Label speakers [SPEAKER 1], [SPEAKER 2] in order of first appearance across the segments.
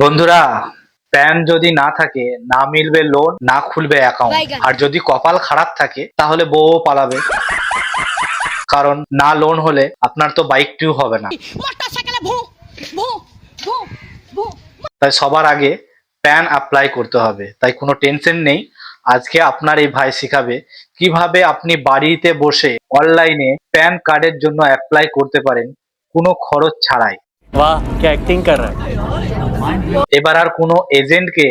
[SPEAKER 1] বন্ধুরা প্যান যদি না থাকে না মিলবে লোন না খুলবে অ্যাকাউন্ট আর যদি কপাল খারাপ থাকে তাহলে বউ পালাবে। কারণ না লোন হলে আপনার তো বাইকটিও হবে না। তাই সবার আগে প্যান অ্যাপ্লাই করতে হবে। তাই কোনো টেনশন নেই। আজকে আপনার এই ভাই শিখাবে কীভাবে আপনি বাড়িতে বসে অনলাইনে প্যান কার্ডের জন্য অ্যাপ্লাই করতে পারেন। কোনো খরচ ছাড়াই।
[SPEAKER 2] বাহ অ্যাক্টিং কর
[SPEAKER 1] এবার আর কোনো এজেন্টকে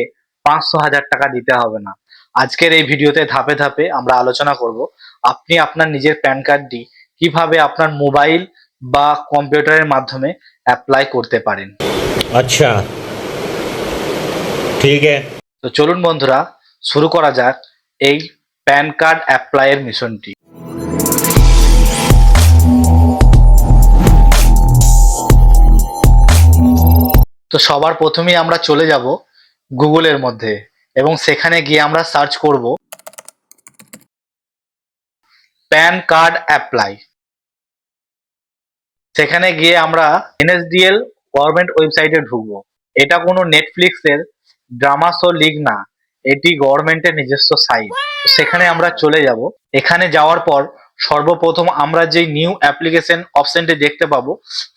[SPEAKER 1] পাঁচশো হাজার টাকা দিতে হবে না। আজকের এই ভিডিওতে ধাপে ধাপে আমরা আলোচনা করব আপনি আপনার নিজের প্যান কার্ডটি কীভাবে আপনার মোবাইল বা কম্পিউটারের মাধ্যমে অ্যাপ্লাই করতে পারেন।
[SPEAKER 3] আচ্ছা ঠিক
[SPEAKER 1] তো চলুন বন্ধুরা শুরু করা যাক এই প্যান কার্ড অ্যাপ্লাইয়ের মিশনটি। তো সবার প্রথমেই আমরা চলে যাব গুগলের মধ্যে এবং সেখানে গিয়ে আমরা সার্চ করব প্যান কার্ড অ্যাপ্লাই। সেখানে গিয়ে আমরা এনএসডিএল গভর্নমেন্ট ওয়েবসাইটে ঢুকবো। এটা কোনো নেটফ্লিক্সের ড্রামা শো লিগ না, এটি গভর্নমেন্টের নিজস্ব সাইট। সেখানে আমরা চলে যাব। এখানে যাওয়ার পর সর্বপ্রথম আমরা যে নিউ অ্যাপ্লিকেশন অপশনটি দেখতে পাবো,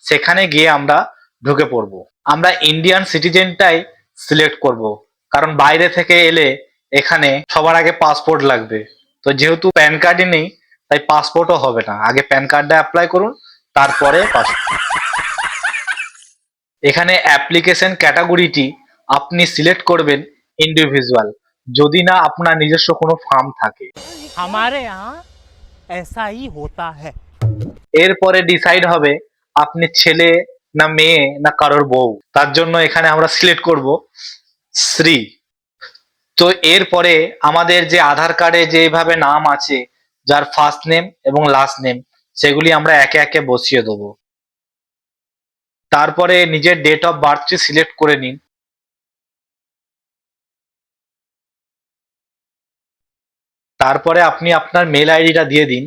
[SPEAKER 1] সেখানে গিয়ে আমরা ঢুকে পড়ব। আমরা ইন্ডিয়ান সিটিজেনটাই সিলেক্ট করব। কারণ বাইরে থেকে এলে এখানে সবার আগে পাসপোর্ট লাগবে। তো যেহেতু প্যান কার্ডই নেই তাই পাসপোর্টও হবে না। আগে প্যান কার্ডটা অ্যাপ্লাই করুন তারপরে পাসপোর্ট এখানে অ্যাপ্লিকেশন ক্যাটাগরিটি আপনি সিলেক্ট করবেন ইন্ডিভিজুয়াল যদি না আপনার নিজস্ব কোনো ফার্ম থাকে।
[SPEAKER 2] আমারে
[SPEAKER 1] এরপরে ডিসাইড হবে আপনি ছেলে না মেয়ে, না কারোর বউ। তার জন্য এখানে আমরা সিলেক্ট করব শ্রী। তো এরপরে আমাদের যে আধার কার্ডে যেভাবে নাম আছে, যার ফার্স্ট নেম এবং লাস্ট নেম সেগুলি আমরা একে একে বসিয়ে দেবো। তারপরে নিজের ডেট অফ বার্থটি সিলেক্ট করে নিন। তারপরে আপনি আপনার মেল আইডিটা দিয়ে দিন।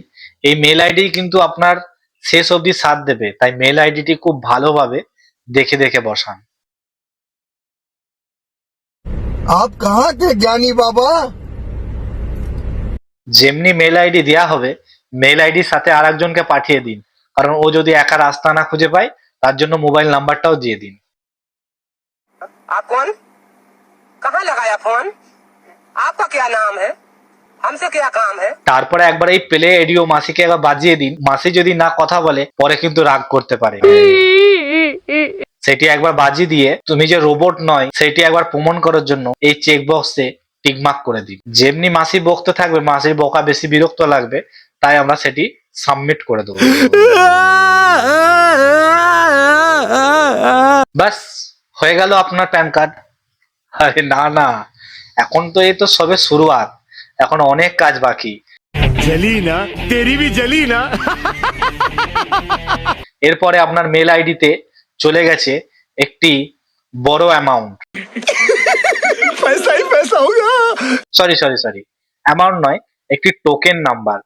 [SPEAKER 1] এই মেল আইডি কিন্তু আপনার শেষ অবধি সাথ দেবে তাই মেল আইডিটি খুব ভালোভাবে দেখে দেখে বসান
[SPEAKER 4] आप कहाँ थे ज्ञानी बाबा
[SPEAKER 1] যেমনি মেল আইডি দেওয়া হবে মেল আইডির সাথে আর একজনকে পাঠিয়ে দিন কারণ ও যদি একা রাস্তা না খুঁজে পায় তার জন্য মোবাইল নাম্বারটাও দিয়ে দিন
[SPEAKER 5] आप कौन कहाँ लगाया फोन आपका क्या नाम है हमसे क्या काम है
[SPEAKER 1] তারপরে একবার এই প্লে এডিও মাসিকে একবার বাজিয়ে দিন। মাসি যদি না কথা বলে পরে কিন্তু রাগ করতে পারে। সেটি একবার বাজিয়ে দিয়ে তুমি যে রোবট নয় সেটি একবার প্রমাণ করার জন্য এই চেক বক্সে টিকমার্ক করে দিন। যেমনি মাসি বকতে থাকবে মাসির বকা বেশি বিরক্ত লাগবে তাই আমরা সেটি সাবমিট করে দেবো। ব্যাস হয়ে গেল আপনার প্যান কার্ড। আরে না না এখন তো এই তো সবে শুরুয়াত। এখন অনেক কাজ বাকি। এরপরে আপনার মেল আইডিতে চলে গেছে একটি বড়
[SPEAKER 4] amount
[SPEAKER 1] sorry sorry sorry amount নয় একটি টোকেন নাম্বার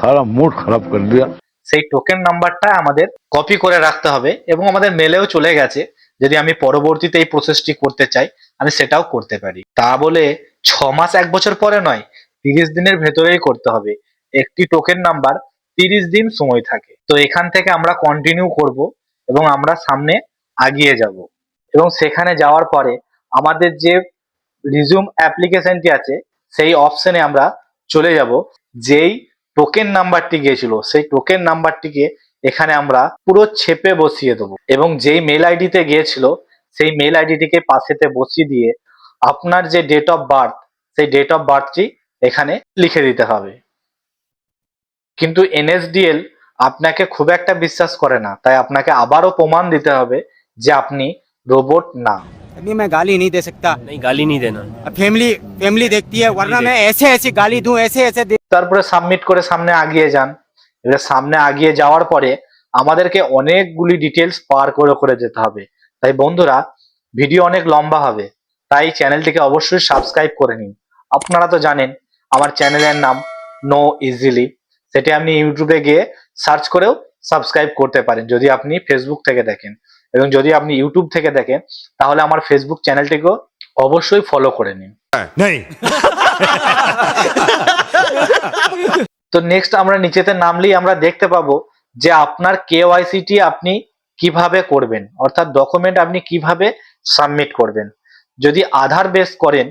[SPEAKER 6] তারা মুড খারাপ করে দিয়া
[SPEAKER 1] সেই টোকেন নাম্বারটা আমাদের কপি করে রাখতে হবে এবং আমাদের মেলেও চলে গেছে। যদি আমি পরবর্তীতে এই প্রসেসটি করতে চাই আমি সেটাও করতে পারি। তা বলে ছ মাস এক বছর পরে নয়, তিরিশ দিনের ভেতরেই করতে হবে। একটি টোকেন নাম্বার তিরিশ দিন সময় থাকে। তো এখান থেকে আমরা কন্টিনিউ করব এবং আমরা সামনে আগিয়ে যাব। এবং সেখানে যাওয়ার পরে আমাদের যে রিজুম অ্যাপ্লিকেশনটি আছে, সেই অপশনে আমরা চলে যাব। যেই টোকেন নাম্বারটি গিয়েছিল, সেই টোকেন নাম্বারটিকে এখানে আমরা পুরো ছেপে বসিয়ে দেবো। এবং যেই মেল আইডিতে গিয়েছিল, সেই মেল আইডিটিকে পাশেতে বসিয়ে দিয়ে আপনার যে ডেট অফ বার্থ সেই ডেট অফ বার্থটি এখানে লিখে দিতে হবে কিন্তু এনএসডিএল আপনাকে খুব একটা বিশ্বাস করে না তাই আপনাকে আবারও প্রমাণ দিতে হবে যে আপনি রোবট না
[SPEAKER 7] अभी मैं गाली नहीं दे सकता
[SPEAKER 2] नहीं गाली नहीं देना
[SPEAKER 7] फैमिली फैमिली देखती है वरना मैं ऐसे ऐसी गाली दूं ऐसे ऐसे दे
[SPEAKER 1] তারপরে সাবমিট করে সামনে আগিয়ে যান এবার সামনে আগিয়ে যাওয়ার পরে আমাদেরকে অনেকগুলি ডিটেলস পার করে করে যেতে হবে তাই বন্ধুরা ভিডিও অনেক লম্বা হবে তাই চ্যানেলটিকে অবশ্যই সাবস্ক্রাইব করে নিন আপনারা তো জানেন আমার চ্যানেলের নাম নো ইজিলি সেটি আপনি ইউটিউবে গিয়ে সার্চ করেও সাবস্ক্রাইব করতে পারেন যদি আপনি ফেসবুক থেকে দেখেন। এবং যদি আপনি ইউটিউব থেকে দেখেন তাহলে আমার ফেসবুক চ্যানেলটিকেও অবশ্যই ফলো করে নিন।
[SPEAKER 3] नहीं
[SPEAKER 1] তো নেক্সট আমরা নিচেতে নামলেই আমরা দেখতে পাবো যে আপনার কেওয়াইসিটি আপনি কীভাবে করবেন অর্থাৎ ডকুমেন্ট আপনি কীভাবে সাবমিট করবেন। যদি আধার বেস করেন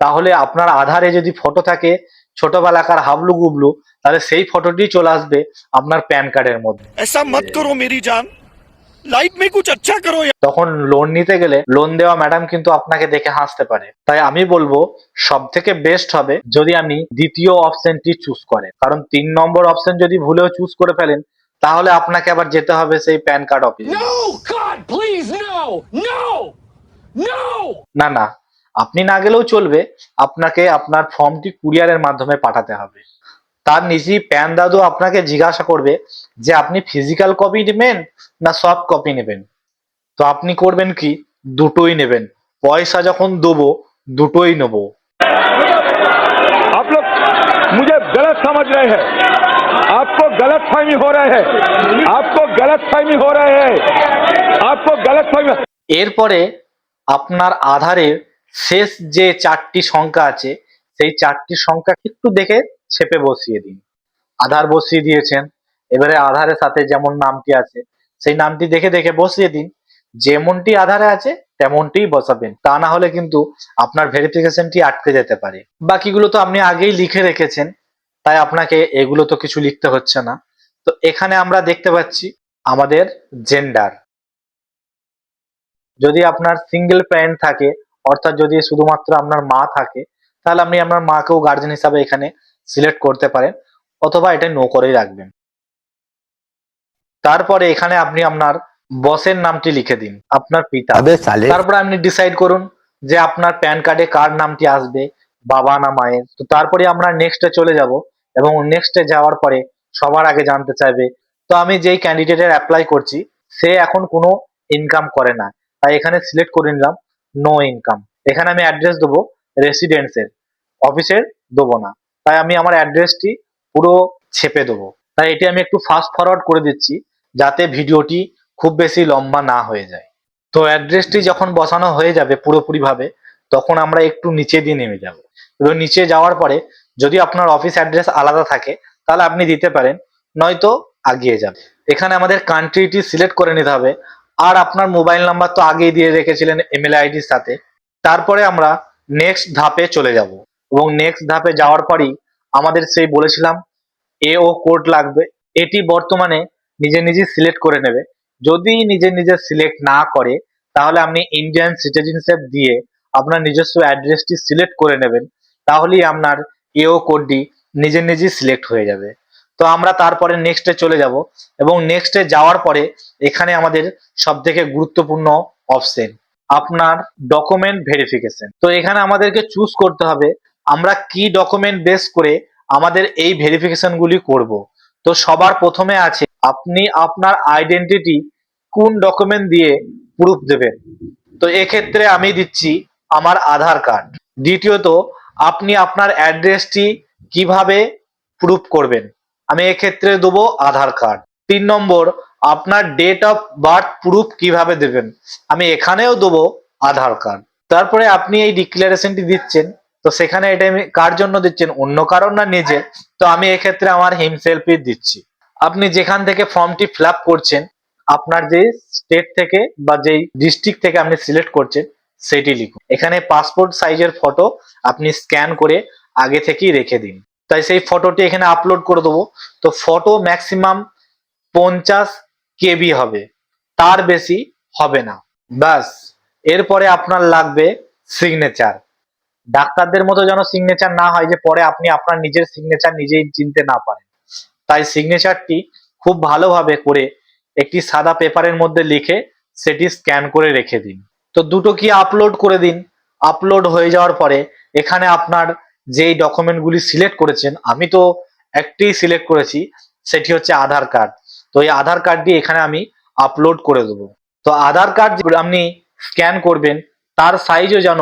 [SPEAKER 1] তাহলে আপনার আধারে যদি ফটো থাকে ছোটবেলাকার হাবলু গুবলু তাহলে সেই ফটোটি চলে আসবে আপনার প্যান কার্ডের মধ্যে
[SPEAKER 4] ऐसा मत करो मेरी जान लाइफ में कुछ अच्छा करो यार
[SPEAKER 1] তখন লোন নিতে গেলে লোন দেওয়া ম্যাডাম কিন্তু আপনাকে দেখে হাসতে পারে তাই আমি বলবো সব থেকে বেস্ট হবে যদি আমি দ্বিতীয় অপশনটি চুজ করেন কারণ তিন নম্বর অপশন যদি ভুলেও চুজ করে ফেলেন তাহলে আপনাকে আবার যেতে হবে সেই প্যান কার্ড অফিসে
[SPEAKER 8] No! God, please, no! No! No!
[SPEAKER 1] না না আপনি না গেলেও চলবে আপনাকে আপনার ফর্মটি কুরিয়ারের মাধ্যমে পাঠাতে হবে তার নিচেই প্যান দাদু আপনাকে জিজ্ঞাসা করবে যে আপনি ফিজিক্যাল কপি নেবেন না সফট কপি নেবেন তো আপনি করবেন কি দুটোই নেবেন পয়সা যখন দেবো দুটোই নেবো
[SPEAKER 6] आप लोग मुझे गलत समझ रहे हैं आपको गलत फहमी हो रहे हैं आपको गलत फहमी हो रहे हैं आपको गलत फहमी
[SPEAKER 1] এরপরে আপনার আধারের শেষ যে চারটি সংখ্যা আছে, সেই চারটি সংখ্যা একটু দেখে ছেপে বসিয়ে দিন। আধার বসিয়ে দিয়েছেন। এবারে আধারের সাথে যেমন নামটি আছে, সেই নামটি দেখে দেখে বসিয়ে দিন। যেমনটি আধারে আছে, তেমনটিই বসাবেন। তা না হলে কিন্তু আপনার ভেরিফিকেশনটি আটকে যেতে পারে। বাকিগুলো তো আপনি আগেই লিখে রেখেছেন, তাই আপনাকে এগুলো তো কিছু লিখতে হচ্ছে না। তো এখানে আমরা দেখতে পাচ্ছি আমাদের জেন্ডার যদি আপনার সিঙ্গেল প্যারেন্ট থাকে অর্থাৎ যদি শুধুমাত্র আপনার মা থাকে তাহলে আপনি আপনার মাকেও গার্জেন হিসাবে এখানে সিলেক্ট করতে পারেন অথবা এটা নো করেই রাখবেন। তারপরে এখানে আপনি আপনার বসের নামটি লিখে দিন আপনার পিতা। তারপরে আপনি ডিসাইড করুন যে আপনার প্যান কার্ডে কার নামটি আসবে বাবা না মায়ের। তো তারপরে আমরা নেক্সটে চলে যাব এবং নেক্সটে যাওয়ার পরে সবার আগে জানতে চাইবে তো আমি যেই ক্যান্ডিডেটের অ্যাপ্লাই করছি সে এখন কোনো ইনকাম করে না। তাই এখানে সিলেক্ট করে নিলাম। নো ইনকাম এখানে আমি অ্যাড্রেস দেবো রেসিডেন্সের অফিসের দেবো না। তাই আমি আমার অ্যাড্রেসটি পুরো ছেপে দেবো। তাই এটি আমি একটু ফাস্ট ফরওয়ার্ড করে দিচ্ছি, যাতে ভিডিওটি খুব বেশি লম্বা না হয়ে যায়। তো অ্যাড্রেসটি যখন বসানো হয়ে যাবে পুরোপুরিভাবে, তখন আমরা একটু নিচে দিয়ে নেমে যাব। এবং নিচে যাওয়ার পরে যদি আপনার অফিস অ্যাড্রেস আলাদা থাকে, তাহলে আপনি দিতে পারেন, নয়তো আগিয়ে যাবে। এখানে আমাদের কান্ট্রিটি সিলেক্ট করে নিতে হবে। আর আপনার মোবাইল নাম্বার তো আগেই দিয়ে রেখেছিলেন ইমেল আইডির সাথে। তারপরে আমরা নেক্সট ধাপে চলে যাব। এবং নেক্সট ধাপে যাওয়ার পরই আমাদের সেই বলেছিলাম এও কোড লাগবে। এটি বর্তমানে নিজে নিজে সিলেক্ট করে নেবে। যদি নিজে নিজে সিলেক্ট না করে, তাহলে আপনি ইন্ডিয়ান সিটিজেনশিপ দিয়ে আপনার নিজস্ব অ্যাড্রেসটি সিলেক্ট করে নেবেন। তাহলেই আপনার এও কোডটি নিজে নিজে সিলেক্ট হয়ে যাবে। তো আমরা তারপরে নেক্সটে চলে যাব এবং নেক্সটে যাওয়ার পরে এখানে আমাদের সব থেকে গুরুত্বপূর্ণ অপশন আপনার ডকুমেন্ট ভেরিফিকেশন তো এখানে আমাদেরকে চুজ করতে হবে, আমরা কি ডকুমেন্ট বেস করে আমাদের এই ভেরিফিকেশন গুলি করব। তো সবার প্রথমে আছে, আপনি আপনার আইডেন্টিটি কোন ডকুমেন্ট দিয়ে প্রুফ দেবেন। তো এক্ষেত্রে আমি দিচ্ছি আমার আধার কার্ড। দ্বিতীয়ত, আপনি আপনার অ্যাড্রেসটি কীভাবে প্রুফ করবেন। আমি এক্ষেত্রে দেবো আধার কার্ড। তিন নম্বর, আপনার ডেট অফ বার্থ প্রুফ কীভাবে দেবেন? আমি এখানেও দেবো আধার কার্ড। তারপরে আপনি এই ডিক্লারেশনটি দিচ্ছেন, তো সেখানে এটা আমি কার জন্য দিচ্ছেন? অন্য কারণ না নিজে? তো আমি এক্ষেত্রে আমার হিমসেলফি দিচ্ছি। আপনি যেখান থেকে ফর্মটি ফিল করছেন, আপনার যে স্টেট থেকে বা যেই ডিস্ট্রিক্ট থেকে আপনি সিলেক্ট করছেন, সেটি লিখুন। এখানে পাসপোর্ট সাইজের ফটো আপনি স্ক্যান করে আগে থেকেই রেখে দিন। তাই সেই ফটোটি এখানে আপলোড করে দেবো। তো ফটো ম্যাক্সিমাম পঞ্চাশ কেবি হবে। তার বেশি হবে না। ব্যাস। এরপরে আপনার লাগবে সিগনেচার ডাক্তারদের মতো যেন সিগনেচার না হয় যে পরে আপনি আপনার নিজের সিগনেচার নিজেই চিনতে না পারেন। তাই সিগনেচারটি খুব ভালোভাবে করে একটি সাদা পেপারের মধ্যে লিখে সেটি স্ক্যান করে রেখে দিন। তো দুটো কি আপলোড করে দিন। আপলোড হয়ে যাওয়ার পরে এখানে আপনার যেই ডকুমেন্টগুলি সিলেক্ট করেছেন, আমি তো একটি সিলেক্ট করেছি, সেটি হচ্ছে আধার কার্ড তো এই আধার কার্ডটি এখানে আমি আপলোড করে দেবো। তো আধার কার্ড যে আপনি স্ক্যান করবেন, তার সাইজও যেন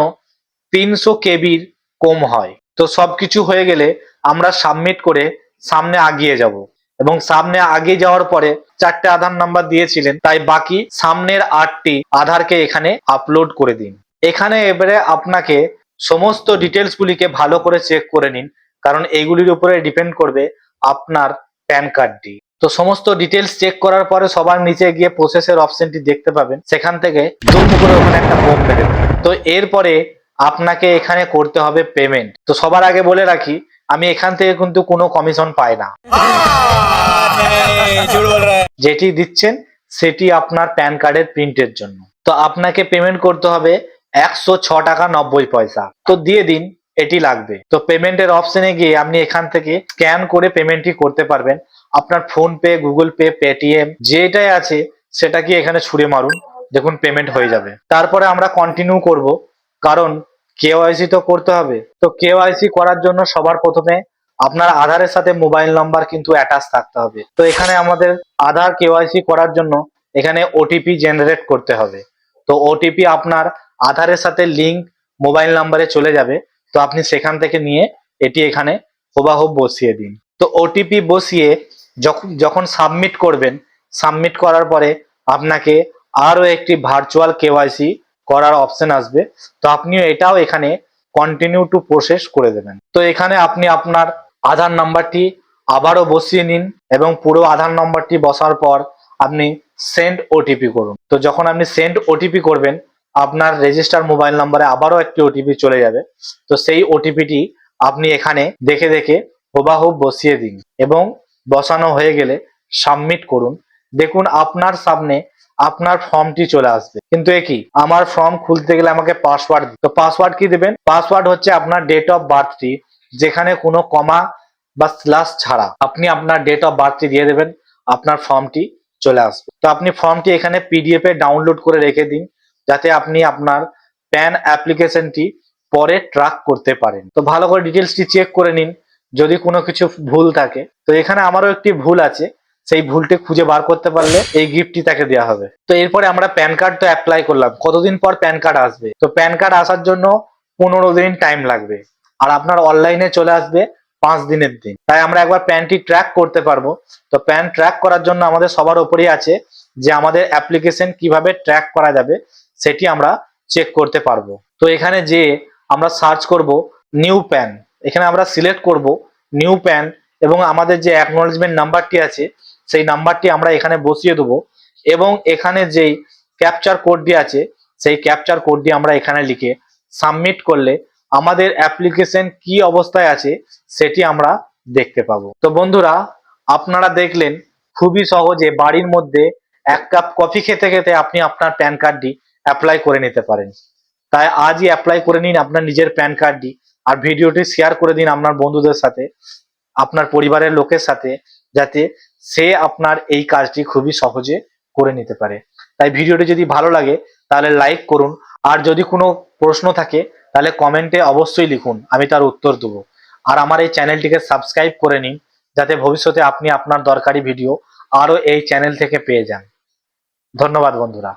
[SPEAKER 1] তিনশো কেবির কম হয়। তো সবকিছু হয়ে গেলে আমরা সাবমিট করে সামনে আগিয়ে যাব। এবং সামনে আগে যাওয়ার পরে চারটে আধার নাম্বার দিয়েছিলেন, তাই বাকি সামনের আটটি আধারকে এখানে আপলোড করে দিন। এখানে এবারে আপনাকে সমস্ত ডিটেলস গুলিকে ভালো করে চেক করে নিন কারণ এইগুলির উপরে ডিপেন্ড করবে আপনার প্যান কার্ডটি তো সমস্ত ডিটেলস চেক করার পরে সবার নিচে গিয়ে প্রসেসের অপশনটি দেখতে পাবেন। সেখান থেকে দুম করে ওখানে একটা বোম মেরে। তো এরপরে আপনাকে এখানে করতে হবে পেমেন্ট তো সবার আগে বলে রাখি আমি এখান থেকে কিন্তু কোনো কমিশন পাই না। যেটি দিচ্ছেন সেটি আপনার প্যান কার্ডের প্রিন্টের জন্য। তো আপনাকে পেমেন্ট করতে হবে একশো ছ টাকা নব্বই পয়সা। তো দিয়ে দিন, এটি লাগবে। তো পেমেন্টের অপশনে গিয়ে আপনি এখান থেকে স্ক্যান করে পেমেন্টটি করতে পারবেন। আপনার PhonePe Google Pay, Paytm, যেটাই আছে, সেটাকে এখানে ছুড়ে মারুন। দেখুন, পেমেন্ট হয়ে যাবে। তারপরে আমরা কন্টিনিউ করব। কারণ কেওয়াইসি তো করতে হবে। তো কেওয়াইসি করার জন্য সবার প্রথমে আপনার আধারের সাথে মোবাইল নাম্বার কিন্তু অ্যাটাচ থাকতে হবে। তো এখানে আমাদের আধার কেওয়াইসি করার জন্য এখানে ওটিপি জেনারেট করতে হবে। তো ওটিপি আপনার আধারের সাথে লিংক মোবাইল নাম্বারে চলে যাবে। তো আপনি সেখান থেকে নিয়ে এটি এখানে হুবাহুব বসিয়ে দিন। তো ওটিপি বসিয়ে যখন যখন সাবমিট করবেন সাবমিট করার পরে আপনাকে আরও একটি ভার্চুয়াল কেওয়াইসি করার অপশন আসবে। তো আপনিও এটাও এখানে কন্টিনিউ টু প্রসেস করে দেবেন। তো এখানে আপনি আপনার আধার নাম্বারটি আবারও বসিয়ে নিন এবং পুরো আধার নাম্বারটি বসার পর আপনি সেন্ড ওটিপি করুন। তো যখন আপনি সেন্ড ওটিপি করবেন আপনার রেজিস্টার মোবাইল নাম্বারে আবারও একটি ওটিপি চলে যাবে। তো সেই ওটিপিটি আপনি এখানে দেখে দেখে হুবাহুব বসিয়ে দিন এবং বসানো হয়ে গেলে সাবমিট করুন। দেখুন আপনার সামনে আপনার ফর্মটি চলে আসবে। কিন্তু একই আমার ফর্ম খুলতে গেলে আমাকে পাসওয়ার্ড তো পাসওয়ার্ড কি দেবেন? পাসওয়ার্ড হচ্ছে আপনার ডেট অফ বার্থটি যেখানে কোনো কমা বা স্ল্যাশ ছাড়া আপনি আপনার ডেট অফ বার্থটি দিয়ে দেবেন, আপনার ফর্মটি চলে আসবে। তো আপনি ফর্মটি এখানে পিডিএফ এ ডাউনলোড করে রেখে দিন। যাতে আপনি আপনার প্যান অ্যাপ্লিকেশনটি পরে ট্র্যাক করতে পারেন। তো ভালো করে ডিটেলসটি চেক করে নিন, যদি কোনো কিছু ভুল থাকে। তো এখানে আমারও একটি ভুল আছে, সেই ভুলটি খুঁজে বার করতে পারলে এই গিফটটি তাকে দেওয়া হবে। তো এরপরে আমরা প্যান কার্ড তো অ্যাপ্লাই করলাম, কতদিন পর প্যান কার্ড আসবে? তো প্যান কার্ড আসার জন্য পনেরো দিন টাইম লাগবে, আর আপনার অনলাইনে চলে আসবে পাঁচ দিনের দিন। তাই আমরা একবার প্যানটি ট্র্যাক করতে পারব। তো প্যান ট্র্যাক করার জন্য আমাদের সবার উপরেই আছে যে আমাদের অ্যাপ্লিকেশন কীভাবে ট্র্যাক করা যাবে সেটি আমরা চেক করতে পারব। তো এখানে যে আমরা সার্চ করব নিউ প্যান এখানে আমরা সিলেক্ট করব নিউ প্যান এবং আমাদের যে অ্যাকনোলেজমেন্ট নাম্বারটি আছে, সেই নাম্বারটি আমরা এখানে বসিয়ে দেবো এবং এখানে যেই ক্যাপচার কোডটি আছে, সেই ক্যাপচার কোডটি আমরা এখানে লিখে সাবমিট করলে আমাদের অ্যাপ্লিকেশন কি অবস্থায় আছে সেটি আমরা দেখতে পাবো। তো বন্ধুরা, আপনারা দেখলেন খুবই সহজে বাড়ির মধ্যে এক কাপ কফি খেতে খেতে আপনি আপনার প্যান কার্ডটি অ্যাপ্লাই করে নিতে পারেন। তাই আজই অ্যাপ্লাই করে নিন আপনার নিজের প্যান কার্ডটি আর ভিডিওটি শেয়ার করে দিন আপনার বন্ধুদের সাথে, আপনার পরিবারের লোকের সাথে, যাতে সে আপনার এই কাজটি খুবই সহজে করে নিতে পারে। তাই ভিডিওটি যদি ভালো লাগে, তাহলে লাইক করুন। আর যদি কোনো প্রশ্ন থাকে, তাহলে কমেন্টে অবশ্যই লিখুন, আমি তার উত্তর দেবো। আর আমার এই চ্যানেলটিকে সাবস্ক্রাইব করে নিন, যাতে ভবিষ্যতে আপনি আপনার দরকারি ভিডিও আরও এই চ্যানেল থেকে পেয়ে যান। ধন্যবাদ বন্ধুরা।